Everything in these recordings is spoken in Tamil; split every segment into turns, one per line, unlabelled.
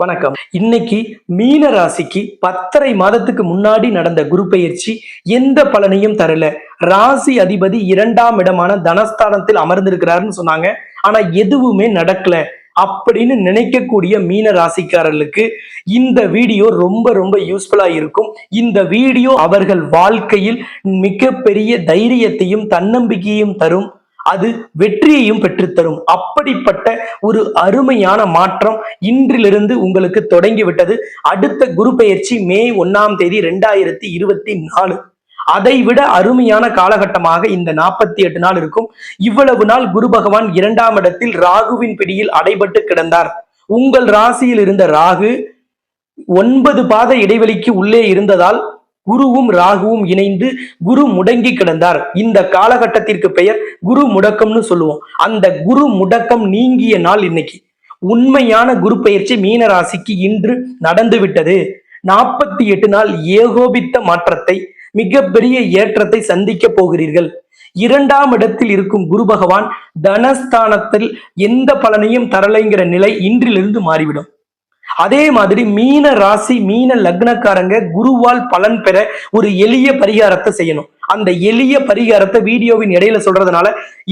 வணக்கம். இன்னைக்கு மீன ராசிக்கு பத்தரை மாதத்துக்கு முன்னாடி நடந்த குரு பெயர்ச்சி எந்த பலனையும் தரல. ராசி அதிபதி இரண்டாம் இடமான தனஸ்தானத்தில் அமர்ந்திருக்கிறாருன்னு சொன்னாங்க. ஆனா எதுவுமே நடக்கல அப்படின்னு நினைக்கக்கூடிய மீன ராசிக்காரர்களுக்கு இந்த வீடியோ ரொம்ப ரொம்ப யூஸ்ஃபுல்லா இருக்கும். இந்த வீடியோ அவர்கள் வாழ்க்கையில் மிகப்பெரிய தைரியத்தையும் தன்னம்பிக்கையும் தரும். அது வெற்றியையும் பெற்றுத்தரும். அப்படிப்பட்ட ஒரு அருமையான மாற்றம் இன்றிலிருந்து உங்களுக்கு தொடங்கிவிட்டது. அடுத்த குரு பெயர்ச்சி மே ஒன்னாம் தேதி ரெண்டாயிரத்தி இருபத்தி நாலு. அதை விட அருமையான காலகட்டமாக இந்த நாற்பத்தி எட்டு நாள் இருக்கும். இவ்வளவு நாள் குரு பகவான் இரண்டாம் இடத்தில் ராகுவின் பிடியில் அடைபட்டு கிடந்தார். உங்கள் ராசியில் இருந்த ராகு ஒன்பது பாத இடைவெளிக்கு உள்ளே இருந்ததால் குருவும் ராகுவும் இணைந்து குரு முடங்கி கிடந்தார். இந்த காலகட்டத்திற்கு பெயர் குரு முடக்கம்னு சொல்லுவோம். அந்த குரு முடக்கம் நீங்கிய நாள் இன்னைக்கு. உண்மையான குரு பயிற்சி மீன ராசிக்கு இன்று நடந்து விட்டது. நாற்பத்தி எட்டு நாள் ஏகோபித்த மாற்றத்தை மிகப்பெரிய ஏற்றத்தை சந்திக்க போகிறீர்கள். இரண்டாம் இடத்தில் இருக்கும் குரு பகவான் தனஸ்தானத்தில் எந்த பலனையும் தரலைங்கிற நிலை இன்றிலிருந்து மாறிவிடும். அதே மாதிரி மீன ராசி மீன லக்னக்காரங்க குருவால் பலன் பெற ஒரு எளிய பரிகாரத்தை செய்யணும். அந்த எளிய பரிகாரத்தை வீடியோவின் இடையில சொல்றதுனால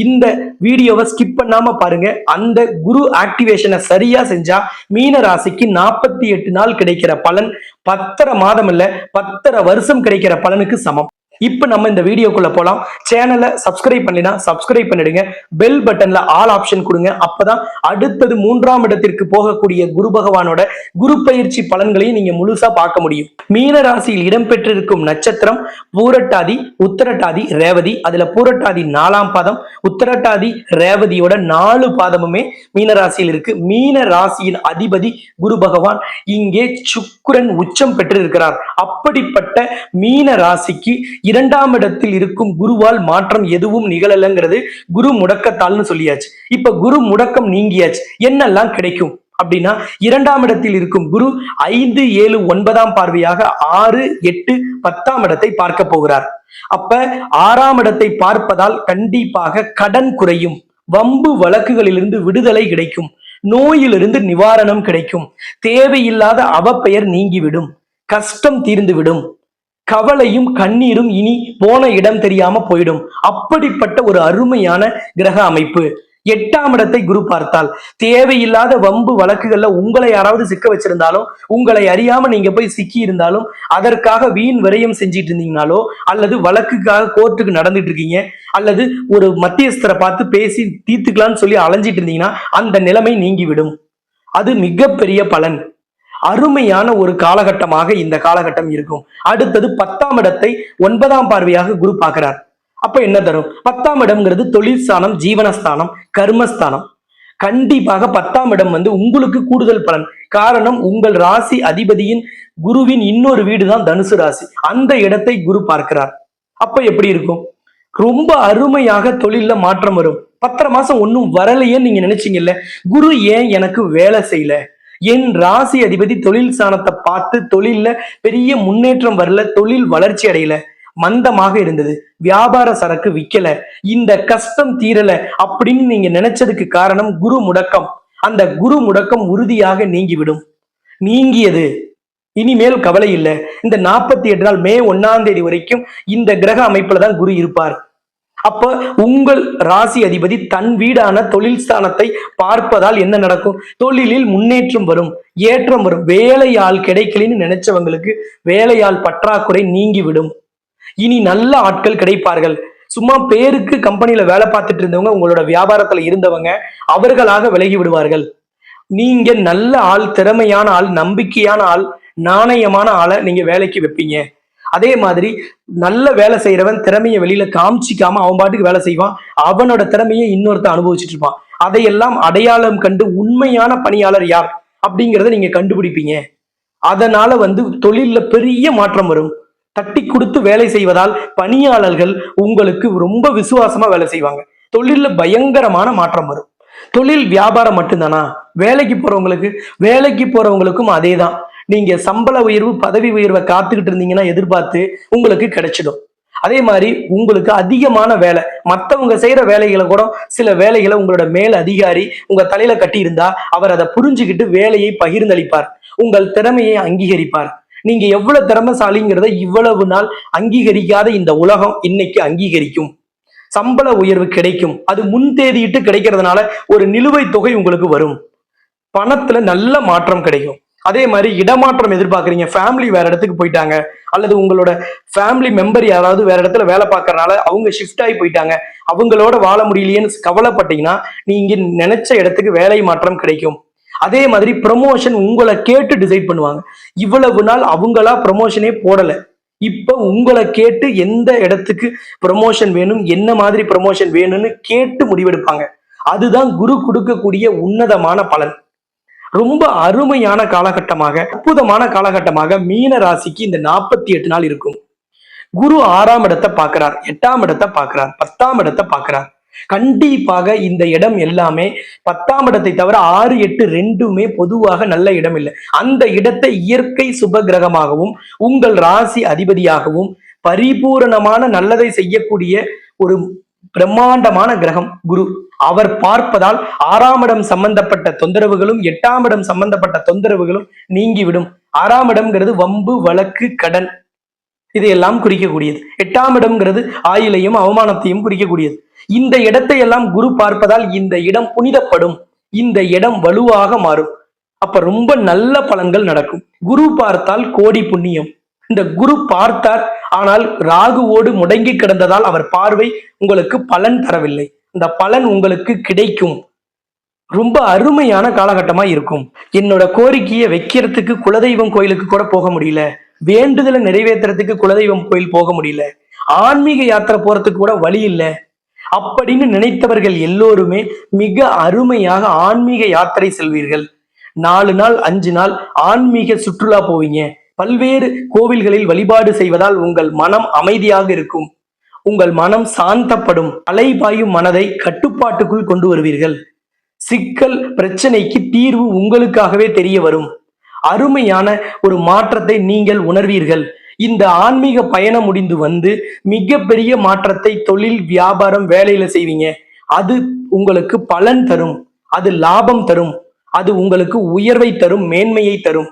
இந்த வீடியோவை ஸ்கிப் பண்ணாம பாருங்க. அந்த குரு ஆக்டிவேஷனை சரியா செஞ்சா மீன ராசிக்கு நாற்பத்தி எட்டு நாள் கிடைக்கிற பலன் பத்தரை மாதம் இல்ல பத்தரை வருஷம் கிடைக்கிற பலனுக்கு சமம். இப்ப நம்ம இந்த வீடியோக்குள்ள போலாம். சேனலை சப்ஸ்கிரைப் பண்ணினா சப்ஸ்கிரைப் பண்ணிடுங்க. பெல் பட்டன்ல ஆல் ஆப்ஷன் கொடுங்க. அப்பதான் அடுத்தது மூன்றாம் இடத்திற்கு போகக்கூடிய குரு பகவானோட குரு பயிற்சி பலன்களையும் நீங்க முழுசா பார்க்க முடியும். மீன ராசியில் இடம்பெற்றிருக்கும் நட்சத்திரம் பூரட்டாதி உத்தரட்டாதி ரேவதி. அதுல பூரட்டாதி நாலாம் பாதம் உத்தரட்டாதி ரேவதியோட நாலு பாதமுமே மீன ராசியில் இருக்கு. மீன ராசியின் அதிபதி குரு பகவான் இங்கே சுக்குரன் உச்சம் பெற்றிருக்கிறார். அப்படிப்பட்ட மீன ராசிக்கு இரண்டாம் இடத்தில் இருக்கும் குருவால் மாற்றம் எதுவும் நிகழலைங்கிறது குரு முடக்கத்தால்னு சொல்லியாச்சு. இப்ப குரு முடக்கம் நீங்கியாச்சு. என்னெல்லாம் கிடைக்கும்? அப்படின்னா இரண்டாம் இடத்தில் இருக்கும் குரு ஐந்து ஏழு ஒன்பதாம் பார்வையாக ஆறு எட்டு பத்தாம் இடத்தை பார்க்க போகிறார். அப்ப ஆறாம் இடத்தை பார்ப்பதால் கண்டிப்பாக கடன் குறையும். வம்பு வழக்குகளிலிருந்து விடுதலை கிடைக்கும். நோயிலிருந்து நிவாரணம் கிடைக்கும். தேவையில்லாத அவப்பெயர் நீங்கிவிடும். கஷ்டம் தீர்ந்துவிடும். கவலையும் கண்ணீரும் இனி போன இடம் தெரியாம போயிடும். அப்படிப்பட்ட ஒரு அருமையான கிரக அமைப்பு. எட்டாம் இடத்தை குரு பார்த்தால் தேவையில்லாத வம்பு வழக்குகள்ல உங்களை யாராவது சிக்க வச்சிருந்தாலும் உங்களை அறியாம நீங்க போய் சிக்கி இருந்தாலும் அதற்காக வீண் விரயம் செஞ்சிட்டு இருந்தீங்கனாலோ அல்லது வழக்குக்காக கோர்ட்டுக்கு நடந்துட்டு இருக்கீங்க அல்லது ஒரு மத்தியஸ்தரை பார்த்து பேசி தீர்த்துக்கலாம்னு சொல்லி அலைஞ்சிட்டு இருந்தீங்கன்னா அந்த நிலைமை நீங்கிவிடும். அது மிகப்பெரிய பலன். அருமையான ஒரு காலகட்டமாக இந்த காலகட்டம் இருக்கும். அடுத்தது பத்தாம் இடத்தை ஒன்பதாம் பார்வையாக குரு பார்க்கிறார். அப்ப என்ன தரும்? பத்தாம் இடம்ங்கிறது தொழில் ஸ்தானம் ஜீவனஸ்தானம் கர்மஸ்தானம். கண்டிப்பாக பத்தாம் இடம் வந்து உங்களுக்கு கூடுதல் பலன். காரணம் உங்கள் ராசி அதிபதியின் குருவின் இன்னொரு வீடு தான் தனுசு ராசி. அந்த இடத்தை குரு பார்க்கிறார். அப்ப எப்படி இருக்கும்? ரொம்ப அருமையாக தொழில்ல மாற்றம் வரும். பத்தரை மாசம் ஒன்றும் வரலையேன்னு நீங்க நினைச்சீங்கல்ல? குரு ஏன் எனக்கு வேலை செய்யல? என் ராசி அதிபதி தொழில் சாணத்தை பார்த்து தொழில்ல பெரிய முன்னேற்றம் வரல தொழில் வளர்ச்சி அடையல மந்தமாக இருந்தது. வியாபார சரக்கு விக்கல இந்த கஷ்டம் தீரல அப்படின்னு நீங்க நினைச்சதுக்கு காரணம் குரு முடக்கம். அந்த குரு முடக்கம் உறுதியாக நீங்கிவிடும். நீங்கியது. இனிமேல் கவலை இல்லை. இந்த நாற்பத்தி எட்டு நாள் மே ஒன்னாம் தேதி வரைக்கும் இந்த கிரக அமைப்புல தான் குரு இருப்பார். அப்ப உங்கள் ராசி அதிபதி தன் வீடான தொழில் ஸ்தானத்தை பார்ப்பதால் என்ன நடக்கும்? தொழிலில் முன்னேற்றம் வரும் ஏற்றம் வரும். வேலையாள் கிடைக்கலன்னு நினைச்சவங்களுக்கு வேலையாள் பற்றாக்குறை நீங்கிவிடும். இனி நல்ல ஆட்கள் கிடைப்பார்கள். சும்மா பேருக்கு கம்பெனியில வேலை பார்த்துட்டு இருந்தவங்க உங்களோட வியாபாரத்துல இருந்தவங்க அவர்களாக விலகி விடுவார்கள். நீங்க நல்ல ஆள் திறமையான ஆள் நம்பிக்கையான ஆள் நாணயமான ஆளை நீங்க வேலைக்கு வைப்பீங்க. அதே மாதிரி நல்ல வேலை செய்யறவன் திறமையை வெளியில காமிச்சிக்காம அவன் பாட்டுக்கு வேலை செய்வான். அவனோட திறமையை இன்னொருத்தன் அனுபவிச்சுட்டு இருப்பான். அதையெல்லாம் அடையாளம் கண்டு உண்மையான பணியாளர் யார் அப்படிங்கிறத நீங்க கண்டுபிடிப்பீங்க. அதனால வந்து தொழில்ல பெரிய மாற்றம் வரும். தட்டி கொடுத்து வேலை செய்வதால் பணியாளர்கள் உங்களுக்கு ரொம்ப விசுவாசமா வேலை செய்வாங்க. தொழில்ல பயங்கரமான மாற்றம் வரும். தொழில் வியாபாரம் மட்டும்தானா? வேலைக்கு போறவங்களுக்கு வேலைக்கு போறவங்களுக்கும் அதே தான் நீங்க சம்பள உயர்வு பதவி உயர்வை காத்துக்கிட்டு இருந்தீங்கன்னா எதிர்பார்த்து உங்களுக்கு கிடைச்சிடும். அதே மாதிரி உங்களுக்கு அதிகமான வேலை மற்றவங்க செய்யற வேலைகளை கூட சில வேலைகளை உங்களோட மேல் அதிகாரி உங்க தலையில கட்டி இருந்தா அவர் அதை புரிஞ்சுக்கிட்டு வேலையை பகிர்ந்தளிப்பார். உங்கள் திறமையை அங்கீகரிப்பார். நீங்க எவ்வளவு திறமைசாலிங்கிறத இவ்வளவு நாள் அங்கீகரிக்காத இந்த உலகம் இன்னைக்கு அங்கீகரிக்கும். சம்பள உயர்வு கிடைக்கும். அது முன்தேதியிட்டு கிடைக்கிறதுனால ஒரு நிலுவைத் தொகை உங்களுக்கு வரும். பணத்துல நல்ல மாற்றம் கிடைக்கும். அதே மாதிரி இடமாற்றம் எதிர்பார்க்குறீங்க. ஃபேமிலி வேற இடத்துக்கு போயிட்டாங்க. அல்லது உங்களோட ஃபேமிலி மெம்பர் யாராவது வேற இடத்துல வேலை பார்க்கறனால அவங்க ஷிஃப்ட் ஆகி போயிட்டாங்க. அவங்களோட வாழ முடியலையேன்னு கவலைப்பட்டீங்கன்னா நீங்க நினைச்ச இடத்துக்கு வேலை மாற்றம் கிடைக்கும். அதே மாதிரி ப்ரமோஷன் உங்களை கேட்டு டிசைட் பண்ணுவாங்க. இவ்வளவு நாள் அவங்களா ப்ரமோஷனே போடலை. இப்ப உங்களை கேட்டு எந்த இடத்துக்கு ப்ரமோஷன் வேணும் என்ன மாதிரி ப்ரமோஷன் வேணும்னு கேட்டு முடிவெடுப்பாங்க. அதுதான் குரு கொடுக்கக்கூடிய உன்னதமான பலன். ரொம்ப அருமையான காலகட்டமாக அற்புதமான காலகட்டமாக மீன ராசிக்கு இந்த நாற்பத்தி எட்டு நாள் இருக்கும். குரு ஆறாம் இடத்தை பார்க்கிறார் எட்டாம் இடத்தை பார்க்கிறார் பத்தாம் இடத்தை பார்க்கிறார். கண்டிப்பாக இந்த இடம் எல்லாமே பத்தாம் இடத்தை தவிர ஆறு எட்டு ரெண்டுமே பொதுவாக நல்ல இடம் இல்லை. அந்த இடத்தை இயற்கை சுப கிரகமாகவும் உங்கள் ராசி அதிபதியாகவும் பரிபூரணமான நல்லதை செய்யக்கூடிய ஒரு பிரம்மாண்டமான கிரகம் குரு. அவர் பார்ப்பதால் ஆறாம் இடம் சம்பந்தப்பட்ட தொந்தரவுகளும் எட்டாம் இடம் சம்பந்தப்பட்ட தொந்தரவுகளும் நீங்கிவிடும். ஆறாம் இடம்ங்கிறது வம்பு வழக்கு கடன். இதையெல்லாம் குறிக்கக்கூடியது. எட்டாம் இடம்ங்கிறது ஆயிலையும் அவமானத்தையும் குறிக்கக்கூடியது. இந்த இடத்தை எல்லாம் குரு பார்ப்பதால் இந்த இடம் புனிதப்படும். இந்த இடம் வலுவாக மாறும். அப்ப ரொம்ப நல்ல பலன்கள் நடக்கும். குரு பார்த்தால் கோடி புண்ணியம். இந்த குரு பார்த்தார் ஆனால் ராகுவோடு முடங்கி கிடந்ததால் அவர் பார்வை உங்களுக்கு பலன் தரவில்லை. இந்த பலன் உங்களுக்கு கிடைக்கும். ரொம்ப அருமையான காலகட்டமா இருக்கும். என்னோட கோரிக்கையை வைக்கிறதுக்கு குலதெய்வம் கோயிலுக்கு கூட போக முடியல. வேண்டுதலை நிறைவேற்றுறதுக்கு குலதெய்வம் கோயில் போக முடியல. ஆன்மீக யாத்திரை போறதுக்கு கூட வழி இல்லை. அப்படின்னு நினைத்தவர்கள் எல்லோருமே மிக அருமையாக ஆன்மீக யாத்திரை செல்வீர்கள். நாலு நாள் அஞ்சு நாள் ஆன்மீக சுற்றுலா போவீங்க. பல்வேறு கோவில்களில் வழிபாடு செய்வதால் உங்கள் மனம் அமைதியாக இருக்கும். உங்கள் மனம் சாந்தப்படும் அலைபாயும் மனதை கட்டுப்பாட்டுக்குள் கொண்டு வருவீர்கள். சிக்கல் பிரச்சனைக்கு தீர்வு உங்களுக்காகவே தெரிய வரும். அருமையான ஒரு மாற்றத்தை நீங்கள் உணர்வீர்கள். இந்த ஆன்மீக பயணம் முடிந்து வந்து மிகப்பெரிய மாற்றத்தை தொழில் வியாபாரம் வேலையில செய்வீங்க. அது உங்களுக்கு பலன் தரும். அது லாபம் தரும். அது உங்களுக்கு உயர்வை தரும் மேன்மையை தரும்.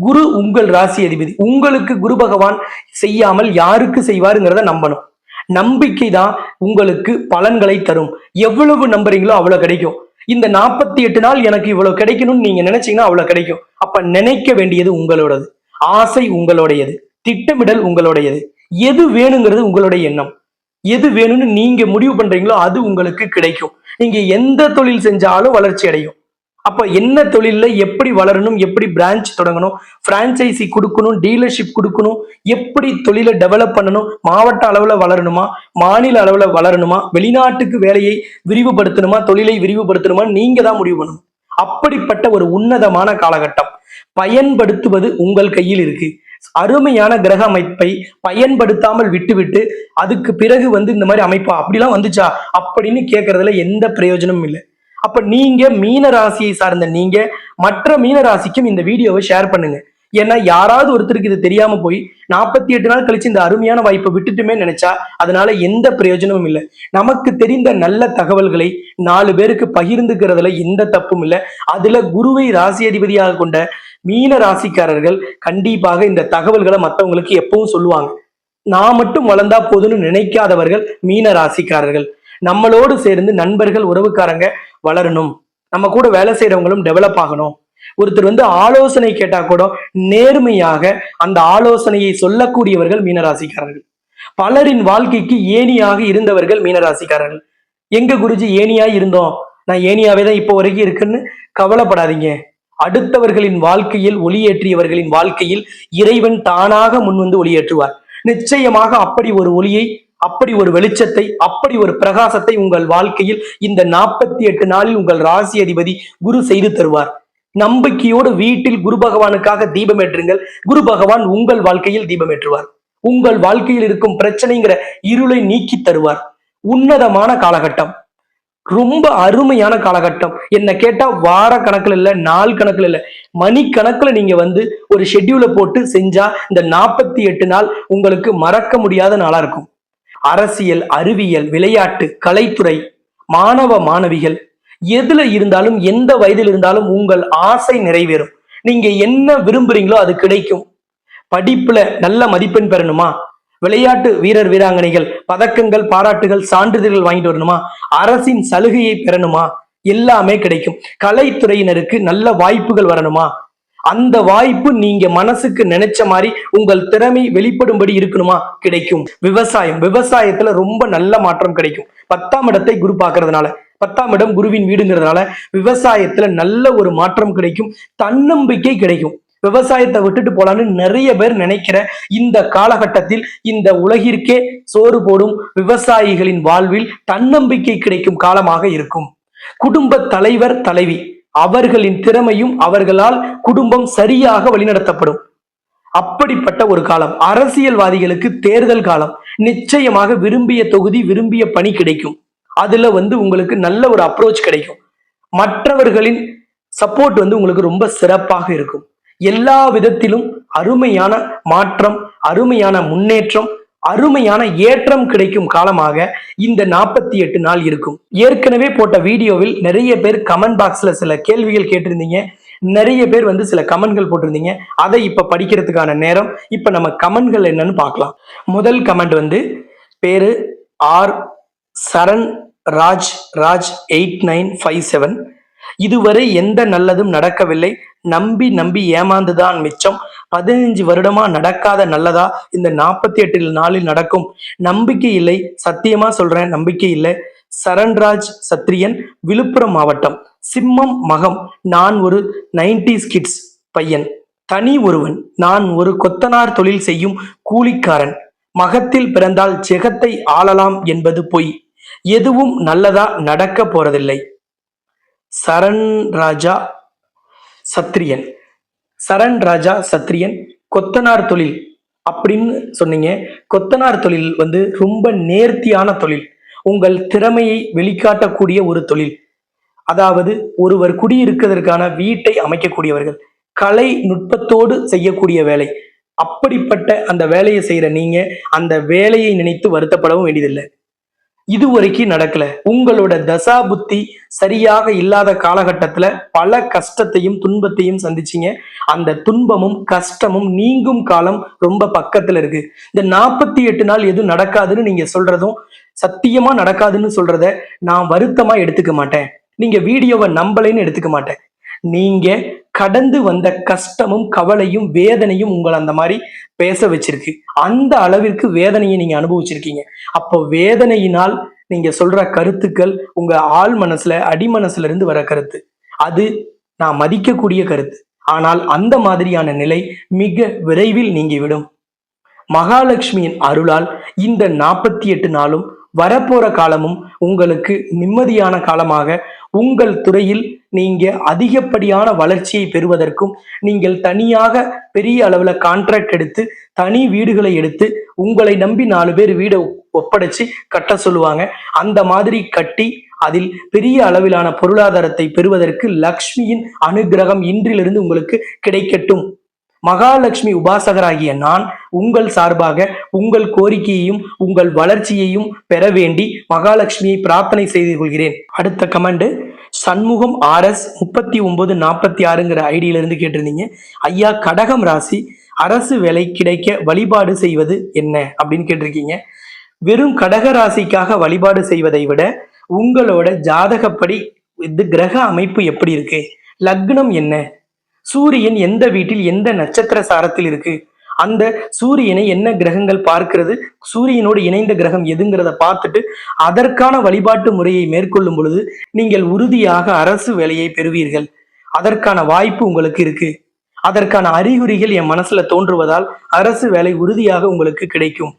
குரு உங்கள் ராசி அதிபதி. உங்களுக்கு குரு பகவான் செய்யாமல் யாருக்கு செய்வாருங்கிறத நம்பணும். நம்பிக்கை தான் உங்களுக்கு பலன்களை தரும். எவ்வளவு நம்புறீங்களோ அவ்வளவு கிடைக்கும். இந்த நாற்பத்தி எட்டு நாள் எனக்கு இவ்வளவு கிடைக்கணும்னு நீங்க நினைச்சீங்கன்னா அவ்வளவு கிடைக்கும். அப்ப நினைக்க வேண்டியது உங்களோடது. ஆசை உங்களுடையது. திட்டமிடல் உங்களுடையது. எது வேணுங்கிறது உங்களுடைய எண்ணம். எது வேணும்னு நீங்க முடிவு பண்றீங்களோ அது உங்களுக்கு கிடைக்கும். நீங்க எந்த தொழில் செஞ்சாலும் வளர்ச்சி அடையும். அப்ப என்ன தொழிலில் எப்படி வளரணும் எப்படி பிரான்ச் தொடங்கணும் பிரான்ச்சைசி கொடுக்கணும் டீலர்ஷிப் கொடுக்கணும் எப்படி தொழிலை டெவலப் பண்ணணும் மாவட்ட அளவுல வளரணுமா மாநில அளவுல வளரணுமா வெளிநாட்டுக்கு வேலையை விரிவுபடுத்தணுமா தொழிலை விரிவுபடுத்தணுமா நீங்க தான் முடிவு பண்ணணும். அப்படிப்பட்ட ஒரு உன்னதமான காலகட்டம். பயன்படுத்துவது உங்கள் கையில் இருக்கு. அருமையான கிரக அமைப்பை பயன்படுத்தாமல் விட்டுவிட்டு அதுக்கு பிறகு வந்து இந்த மாதிரி அமைப்பா அப்படிலாம் வந்துச்சா அப்படின்னு கேட்கறதுல எந்த பிரயோஜனமும் இல்லை. அப்ப நீங்க மீன ராசியை சார்ந்த நீங்க மற்ற மீன ராசிக்கும் இந்த வீடியோவை ஷேர் பண்ணுங்க. ஏன்னா யாராவது ஒருத்தருக்கு இது தெரியாம போய் நாற்பத்தி எட்டு நாள் கழிச்சு இந்த அருமையான வாய்ப்பை விட்டுட்டுமே நினைச்சா அதனால எந்த பிரயோஜனமும் இல்லை. நமக்கு தெரிந்த நல்ல தகவல்களை நாலு பேருக்கு பகிர்ந்துக்கிறதுல எந்த தப்பும் இல்லை. அதுல குருவை ராசி அதிபதியாக கொண்ட மீன ராசிக்காரர்கள் கண்டிப்பாக இந்த தகவல்களை மற்றவங்களுக்கு எப்பவும் சொல்லுவாங்க. நான் மட்டும் வளர்ந்தா போதும்னு நினைக்காதவர்கள் மீன ராசிக்காரர்கள். நம்மளோடு சேர்ந்து நண்பர்கள் உறவுக்காரங்க வளரணும். நம்ம கூட வேலை செய்யறவங்களும் டெவலப் ஆகணும். ஒருத்தர் வந்து ஆலோசனை கேட்டா கூட நேர்மையாக அந்த ஆலோசனையை சொல்லக்கூடியவர்கள் மீனராசிக்காரர்கள். பலரின் வாழ்க்கைக்கு ஏணியாக இருந்தவர்கள் மீனராசிக்காரர்கள். எங்க குருஜி ஏணியா இருந்தோம். நான் ஏணியாவே தான் இப்போ வரைக்கும் இருக்குன்னு கவலைப்படாதீங்க. அடுத்தவர்களின் வாழ்க்கையில் ஒளியேற்றியவர்களின் வாழ்க்கையில் இறைவன் தானாக முன்வந்து ஒளியேற்றுவார். நிச்சயமாக அப்படி ஒரு ஒளியை அப்படி ஒரு வெளிச்சத்தை அப்படி ஒரு பிரகாசத்தை உங்கள் வாழ்க்கையில் இந்த நாற்பத்தி எட்டு நாளில் உங்கள் ராசி அதிபதி குரு செய்து தருவார். நம்பிக்கையோடு வீட்டில் குரு பகவானுக்காக தீபம் ஏற்றுங்கள். குரு பகவான் உங்கள் வாழ்க்கையில் தீபம் ஏற்றுவார். உங்கள் வாழ்க்கையில் இருக்கும் பிரச்சனைங்கிற இருளை நீக்கி தருவார். உன்னதமான காலகட்டம். ரொம்ப அருமையான காலகட்டம். என்ன கேட்டா வார கணக்குல இல்ல நாள் கணக்குல இல்ல. மணி கணக்குல நீங்க வந்து ஒரு ஷெட்யூல போட்டு செஞ்சா இந்த நாற்பத்தி எட்டு நாள் உங்களுக்கு மறக்க முடியாத நாளா இருக்கும். அரசியல் அறிவியல் விளையாட்டு கலைத்துறை மாணவ மாணவிகள் எதுல இருந்தாலும் எந்த வயதில் இருந்தாலும் உங்கள் ஆசை நிறைவேறும். நீங்க என்ன விரும்புறீங்களோ அது கிடைக்கும். படிப்புல நல்ல மதிப்பெண் பெறணுமா? விளையாட்டு வீரர் வீராங்கனைகள் பதக்கங்கள் பாராட்டுகள் சான்றிதழ்கள் வாங்கிட்டு வரணுமா? அரசின் சலுகையை பெறணுமா? எல்லாமே கிடைக்கும். கலைத்துறையினருக்கு நல்ல வாய்ப்புகள் வரணுமா? அந்த வாய்ப்பு நீங்க மனசுக்கு நினைச்ச மாதிரி உங்கள் திறமை வெளிப்படும்படி இருக்கணுமா? கிடைக்கும். விவசாயம். விவசாயத்துல ரொம்ப நல்ல மாற்றம் கிடைக்கும். பத்தாம் இடத்தை குரு பாக்குறதுனால பத்தாம் இடம் குருவின் வீடுங்கிறதுனால விவசாயத்துல நல்ல ஒரு மாற்றம் கிடைக்கும். தன்னம்பிக்கை கிடைக்கும். விவசாயத்தை விட்டுட்டு போலான்னு நிறைய பேர் நினைக்கிற இந்த காலகட்டத்தில் இந்த உலகிற்கே சோறு போடும் விவசாயிகளின் வாழ்வில் தன்னம்பிக்கை கிடைக்கும் காலமாக இருக்கும். குடும்ப தலைவர் தலைவி. அவர்களின் திறமையும் அவர்களால் குடும்பம் சரியாக வழிநடத்தப்படும். அப்படிப்பட்ட ஒரு காலம் அரசியல்வாதிகளுக்கு தேர்தல் காலம். நிச்சயமாக விரும்பிய தொகுதி விரும்பிய பணி கிடைக்கும். அதுல வந்து உங்களுக்கு நல்ல ஒரு அப்ரோச் கிடைக்கும். மற்றவர்களின் சப்போர்ட் வந்து உங்களுக்கு ரொம்ப சிறப்பாக இருக்கும். எல்லா விதத்திலும் அருமையான மாற்றம் அருமையான முன்னேற்றம் அருமையான ஏற்றம் கிடைக்கும் காலமாக இந்த நாற்பத்தி எட்டு நாள் இருக்கும். ஏற்கனவே போட்ட வீடியோவில் நிறைய பேர் கமெண்ட் பாக்ஸ்ல சில கேள்விகள் கேட்டிருந்தீங்க. நிறைய பேர் வந்து சில கமெண்ட்கள் போட்டிருந்தீங்க. அதை இப்ப படிக்கிறதுக்கான நேரம். இப்ப நம்ம கமெண்ட்கள் என்னன்னு பார்க்கலாம். முதல் கமெண்ட் வந்து பேரு R Saran Raj Raj eight nine five seven. இதுவரை எந்த நல்லதும் நடக்கவில்லை. நம்பி நம்பி ஏமாந்துதான் மிச்சம். பதினஞ்சு வருடமா நடக்காத நல்லதா இந்த நாற்பத்தி எட்டு நாளில் நடக்கும்? நம்பிக்கை இல்லை சத்தியமா சொல்றேன் நம்பிக்கை இல்லை. சரண்ராஜ் சத்ரியன் விழுப்புரம் மாவட்டம். சிம்மம் மகம் நான் ஒரு நைன்டிஸ் கிட்ஸ் பையன். தனி ஒருவன் நான் ஒரு கொத்தனார் தொழில் செய்யும் கூலிக்காரன். மகத்தில் பிறந்தால் ஜெகத்தை ஆளலாம் என்பது பொய். எதுவும் நல்லதா நடக்க போறதில்லை. சரண் ராஜா சத்ரியன் சரண் ராஜா சத்ரியன் கொத்தனார் தொழில் அப்படின்னு சொன்னீங்க. கொத்தனார் தொழில் வந்து ரொம்ப நேர்த்தியான தொழில். உங்கள் திறமையை வெளிக்காட்டக்கூடிய ஒரு தொழில். அதாவது ஒருவர் குடியிருக்கிறதற்கான வீட்டை அமைக்கக்கூடியவர்கள். கலை நுட்பத்தோடு செய்யக்கூடிய வேலை. அப்படிப்பட்ட அந்த வேலையை செய்யற நீங்க அந்த வேலையை நினைத்து வருத்தப்படவும் வேண்டியதில்லை. இதுவரைக்கும் நடக்கல. உங்களோட தசா புத்தி சரியாக இல்லாத காலகட்டத்துல பல கஷ்டத்தையும் துன்பத்தையும் சந்திச்சீங்க. அந்த துன்பமும் கஷ்டமும் நீங்கும் காலம் ரொம்ப பக்கத்துல இருக்கு. இந்த நாற்பத்தி எட்டு நாள் எதுவும் நடக்காதுன்னு நீங்க சொல்றதும் சத்தியமா நடக்காதுன்னு சொல்றத நான் வருத்தமா எடுத்துக்க மாட்டேன். நீங்க வீடியோவை நம்பலைன்னு எடுத்துக்க மாட்டேன். நீங்க கடந்து வந்த கஷ்டமும் கவலையும் வேதனையும் உங்களை அந்த மாதிரி பேச வச்சிருக்கு. அந்த அளவிற்கு வேதனையை நீங்க அனுபவிச்சிருக்கீங்க. அப்போ வேதனையினால் நீங்க சொல்ற கருத்துக்கள் உங்க ஆள் மனசுல அடி மனசுல இருந்து வர கருத்து. அது நான் மதிக்கக்கூடிய கருத்து. ஆனால் அந்த மாதிரியான நிலை மிக விரைவில் நீங்கிவிடும். மகாலட்சுமியின் அருளால் இந்த நாற்பத்தி எட்டு நாளும் வரப்போற காலமும் உங்களுக்கு நிம்மதியான காலமாக உங்கள் துறையில் நீங்க அதிகப்படியான வளர்ச்சியை பெறுவதற்கும் நீங்கள் தனியாக பெரிய அளவுல கான்ட்ராக்ட் எடுத்து தனி வீடுகளை எடுத்து உங்களை நம்பி நாலு பேர் வீடை ஒப்படைச்சு கட்ட சொல்லுவாங்க. அந்த மாதிரி கட்டி அதில் பெரிய அளவிலான பொருளாதாரத்தை பெறுவதற்கு லக்ஷ்மியின் அனுகிரகம் இன்றிலிருந்து உங்களுக்கு கிடைக்கட்டும். மகாலட்சுமி உபாசகராகிய நான் உங்கள் சார்பாக உங்கள் கோரிக்கையையும் உங்கள் வளர்ச்சியையும் பெற வேண்டி மகாலட்சுமியை பிரார்த்தனை செய்து கொள்கிறேன். அடுத்த கமெண்ட் சண்முகம் ஆர்எஸ் முப்பத்தி ஒன்பது நாற்பத்தி ஆறுங்கிற ஐடியில இருந்து கேட்டிருந்தீங்க. ஐயா கடகம் ராசி அரசு வேலை கிடைக்க வழிபாடு செய்வது என்ன? அப்படின்னு கேட்டிருக்கீங்க. வெறும் கடக ராசிக்காக வழிபாடு செய்வதை விட உங்களோட ஜாதகப்படி இது கிரக அமைப்பு எப்படி இருக்கு? லக்னம் என்ன? சூரியன் எந்த வீட்டில் எந்த நட்சத்திர சாரத்தில் இருக்கு? அந்த சூரியனை என்ன கிரகங்கள் பார்க்கிறது? சூரியனோடு இணைந்த கிரகம் எதுங்கிறத பார்த்துட்டு அதற்கான வழிபாட்டு முறையை மேற்கொள்ளும் பொழுது நீங்கள் உறுதியாக அரசு வேலையை பெறுவீர்கள். அதற்கான வாய்ப்பு உங்களுக்கு இருக்கு. அதற்கான அறிகுறிகள் என் மனசுல தோன்றுவதால் அரசு வேலை உறுதியாக உங்களுக்கு கிடைக்கும்.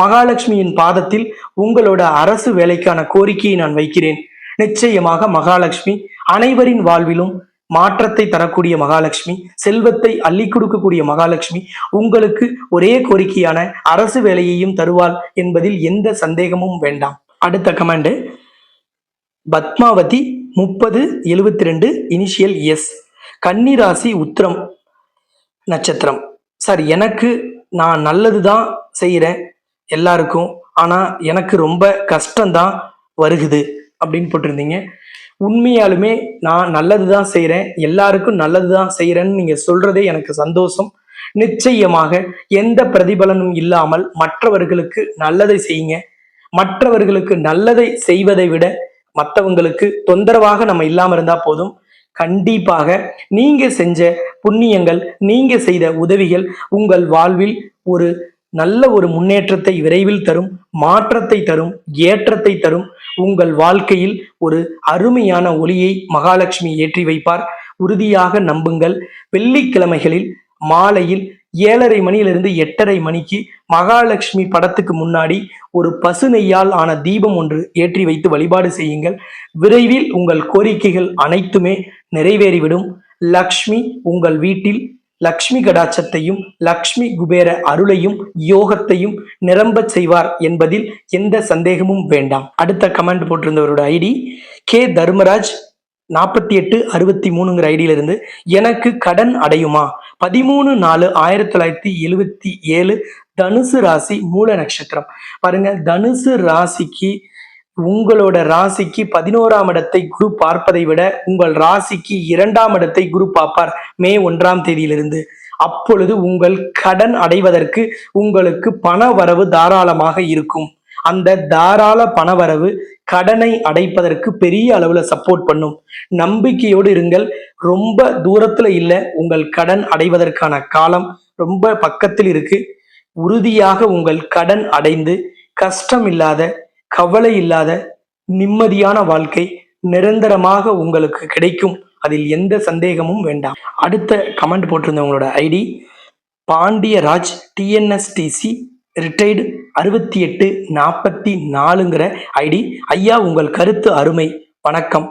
மகாலட்சுமியின் பாதத்தில் உங்களோட அரசு வேலைக்கான கோரிக்கையை நான் வைக்கிறேன். நிச்சயமாக மகாலட்சுமி அனைவரின் வாழ்விலும் மாற்றத்தை தரக்கூடிய மகாலட்சுமி செல்வத்தை அள்ளி கொடுக்கக்கூடிய மகாலட்சுமி உங்களுக்கு ஒரே கோரிக்கையான அரசு வேலையையும் தருவாள் என்பதில் எந்த சந்தேகமும் வேண்டாம். அடுத்த கமாண்டு. பத்மாவதி முப்பது எழுபத்தி ரெண்டு இனிஷியல் எஸ் கன்னிராசி உத்திரம் நட்சத்திரம். சார் எனக்கு நான் நல்லது தான் செய்கிறேன் எல்லாருக்கும். ஆனால் எனக்கு ரொம்ப கஷ்டம்தான் வருகுது அப்படின்னு போட்டிருந்தீங்க. உண்மையாலுமே நான் நல்லது தான் செய்கிறேன் எல்லாருக்கும் நல்லது தான் செய்கிறேன்னு நீங்கள் சொல்றதே எனக்கு சந்தோஷம். நிச்சயமாக எந்த பிரதிபலனும் இல்லாமல் மற்றவர்களுக்கு நல்லதை செய்யுங்க. மற்றவர்களுக்கு நல்லதை செய்வதை விட மற்றவங்களுக்கு தொந்தரவாக நம்ம இல்லாம இருந்தா போதும். கண்டிப்பாக நீங்க செஞ்ச புண்ணியங்கள் நீங்க செய்த உதவிகள் உங்கள் வாழ்வில் ஒரு நல்ல ஒரு முன்னேற்றத்தை விரைவில் தரும் மாற்றத்தை தரும் ஏற்றத்தை தரும். உங்கள் வாழ்க்கையில் ஒரு அருமையான ஒளியை மகாலட்சுமி ஏற்றி வைப்பார். உறுதியாக நம்புங்கள். வெள்ளிக்கிழமைகளில் மாலையில் ஏழரை மணியிலிருந்து எட்டரை மணிக்கு மகாலட்சுமி படத்துக்கு முன்னாடி ஒரு பசு நெய்யால் ஆன தீபம் ஒன்று ஏற்றி வைத்து வழிபாடு செய்யுங்கள். விரைவில் உங்கள் கோரிக்கைகள் அனைத்துமே நிறைவேறிவிடும். லக்ஷ்மி உங்கள் வீட்டில் லக்ஷ்மி கடாட்சத்தையும் லக்ஷ்மி குபேர அருளையும் யோகத்தையும் நிரம்பச் செய்வார் என்பதில் எந்த சந்தேகமும் வேண்டாம். அடுத்த கமெண்ட் போட்டிருந்தவரோட ஐடி கே தர்மராஜ் நாற்பத்தி எட்டு அறுபத்தி மூணுங்கிற ஐடியிலிருந்து எனக்கு கடன் அடையுமா? பதிமூணு நாலு ஆயிரத்தி தொள்ளாயிரத்தி எழுவத்தி ஏழு தனுசு ராசி மூல நட்சத்திரம். பாருங்க தனுசு ராசிக்கு உங்களோட ராசிக்கு பதினோராம் இடத்தை குரு பார்ப்பதை விட உங்கள் ராசிக்கு இரண்டாம் இடத்தை குரு பார்ப்பார் மே ஒன்றாம் தேதியிலிருந்து. அப்பொழுது உங்கள் கடன் அடைவதற்கு உங்களுக்கு பண வரவு தாராளமாக இருக்கும். அந்த தாராள பணவரவு கடனை அடைப்பதற்கு பெரிய அளவுல சப்போர்ட் பண்ணும். நம்பிக்கையோடு இருங்கள். ரொம்ப தூரத்துல இல்ல உங்கள் கடன் அடைவதற்கான காலம் ரொம்ப பக்கத்தில் இருக்கு. உறுதியாக உங்கள் கடன் அடைந்து கஷ்டம் இல்லாத கவலை இல்லாத நிம்மதியான வாழ்க்கை நிரந்தரமாக உங்களுக்கு கிடைக்கும். அதில் எந்த சந்தேகமும் வேண்டாம். அடுத்த கமெண்ட் போட்டிருந்தவங்களோட ஐடி பாண்டியராஜ் டிஎன்எஸ்டிசி ரிட்டையர்டு அறுபத்தி எட்டு நாற்பத்தி நாலுங்கிற ஐடி ஐயா உங்கள் கருத்து அருமை. வணக்கம்.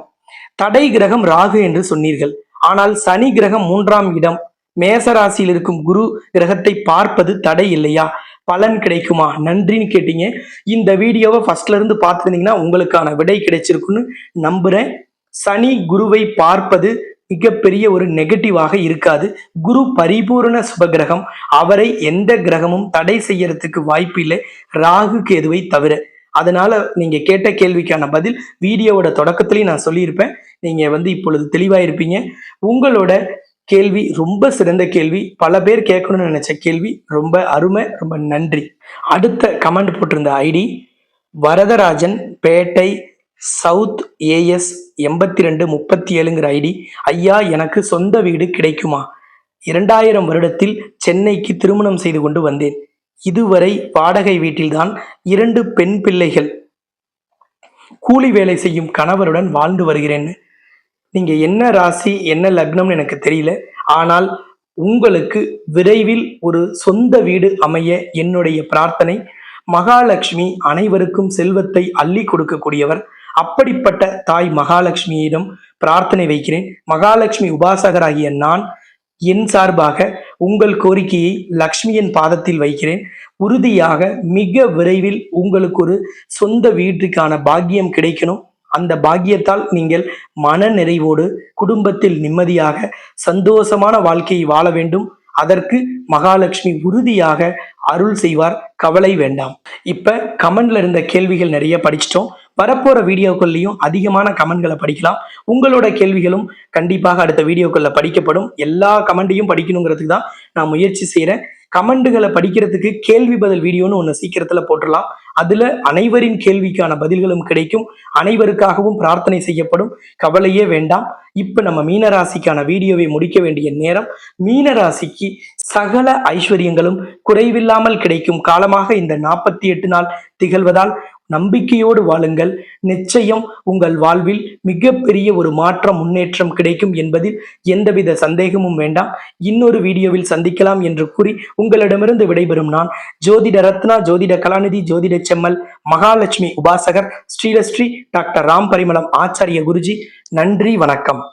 தடை கிரகம் ராகு என்று சொன்னீர்கள். ஆனால் சனி கிரகம் மூன்றாம் இடம். மேசராசியில் இருக்கும் குரு கிரகத்தை பார்ப்பது தடை இல்லையா? பலன் கிடைக்குமா? நன்றின்னு கேட்டீங்க. இந்த வீடியோவை ஃபர்ஸ்ட்ல இருந்து பார்த்துருந்தீங்கன்னா உங்களுக்கான விடை கிடைச்சிருக்குன்னு நம்புறேன். சனி குருவை பார்ப்பது மிகப்பெரிய ஒரு நெகட்டிவாக இருக்காது. குரு பரிபூரண சுபகிரகம். அவரை எந்த கிரகமும் தடை செய்யறதுக்கு வாய்ப்பு இல்லை. ராகு கேதுவை தவிர. அதனால நீங்க கேட்ட கேள்விக்கான பதில் வீடியோவோட தொடக்கத்திலையும் நான் சொல்லியிருப்பேன். நீங்க வந்து இப்பொழுது தெளிவா இருப்பீங்க. உங்களோட கேள்வி ரொம்ப சிறந்த கேள்வி பல பேர் கேட்கணும்னு நினைச்ச கேள்வி ரொம்ப அருமை ரொம்ப நன்றி. அடுத்த கமெண்ட் போட்டிருந்த ID Varadharajan Pettai south AS எண்பத்தி ரெண்டு முப்பத்தி ஏழுங்கிற ஐடி ஐயா எனக்கு சொந்த வீடு கிடைக்குமா? இரண்டாயிரம் வருடத்தில் சென்னைக்கு திருமணம் செய்து கொண்டு வந்தேன். இதுவரை வாடகை வீட்டில்தான் இரண்டு பெண் பிள்ளைகள். கூலி வேலை செய்யும் கணவருடன் வாழ்ந்து வருகிறேன்னு நீங்க என்ன ராசி என்ன லக்னம்னு எனக்கு தெரியல. ஆனால் உங்களுக்கு விரைவில் ஒரு சொந்த வீடு அமைய என்னுடைய பிரார்த்தனை. மகாலட்சுமி அனைவருக்கும் செல்வத்தை அள்ளி கொடுக்கக்கூடியவர். அப்படிப்பட்ட தாய் மகாலட்சுமியிடம் பிரார்த்தனை வைக்கிறேன். மகாலட்சுமி உபாசகராகிய நான் என் சார்பாக உங்கள் கோரிக்கையை லக்ஷ்மியின் பாதத்தில் வைக்கிறேன். உறுதியாக மிக விரைவில் உங்களுக்கு ஒரு சொந்த வீட்டுக்கான பாக்கியம் கிடைக்கணும். அந்த பாக்கியத்தால் நீங்கள் மன நிறைவோடு குடும்பத்தில் நிம்மதியாக சந்தோஷமான வாழ்க்கையை வாழ வேண்டும். அதற்கு மகாலட்சுமி உறுதியாக அருள் செய்வார். கவலை வேண்டாம். இப்ப கமெண்ட்ல இருந்த கேள்விகள் நிறைய படிச்சிட்டோம். வரப்போற வீடியோக்கள்லையும் அதிகமான கமெண்ட்களை படிக்கலாம். உங்களோட கேள்விகளும் கண்டிப்பாக அடுத்த வீடியோக்கள்ல படிக்கப்படும். எல்லா கமெண்ட்டையும் படிக்கணுங்கிறதுக்கு தான் நான் முயற்சி செய்கிறேன் கமெண்ட்டுகளை படிக்கிறதுக்கு கேள்வி பதில் வீடியோன்னு ஒன்று சீக்கிரத்தில் போட்டுடலாம். அதுல அனைவரின் கேள்விக்கான பதில்களும் கிடைக்கும். அனைவருக்காகவும் பிரார்த்தனை செய்யப்படும். கவலையே வேண்டாம். இப்ப நம்ம மீனராசிக்கான வீடியோவை முடிக்க வேண்டிய நேரம். மீனராசிக்கு சகல ஐஸ்வர்யங்களும் குறைவில்லாமல் கிடைக்கும் காலமாக இந்த நாற்பத்தி எட்டு நாள் திகழ்வதால் நம்பிக்கையோடு வாழுங்கள். நிச்சயம் உங்கள் வாழ்வில் மிகப்பெரிய ஒரு மாற்றம் முன்னேற்றம் கிடைக்கும் என்பதில் எந்தவித சந்தேகமும் வேண்டாம். இன்னொரு வீடியோவில் சந்திக்கலாம் என்று கூறி உங்களிடமிருந்து விடைபெறும் நான் ஜோதிட ரத்னா ஜோதிட கலாநிதி ஜோதிட செம்மல் மகாலட்சுமி உபாசகர் ஸ்ரீலஸ்ரீ டாக்டர் ராம் பரிமளம் ஆச்சாரிய குருஜி. நன்றி வணக்கம்.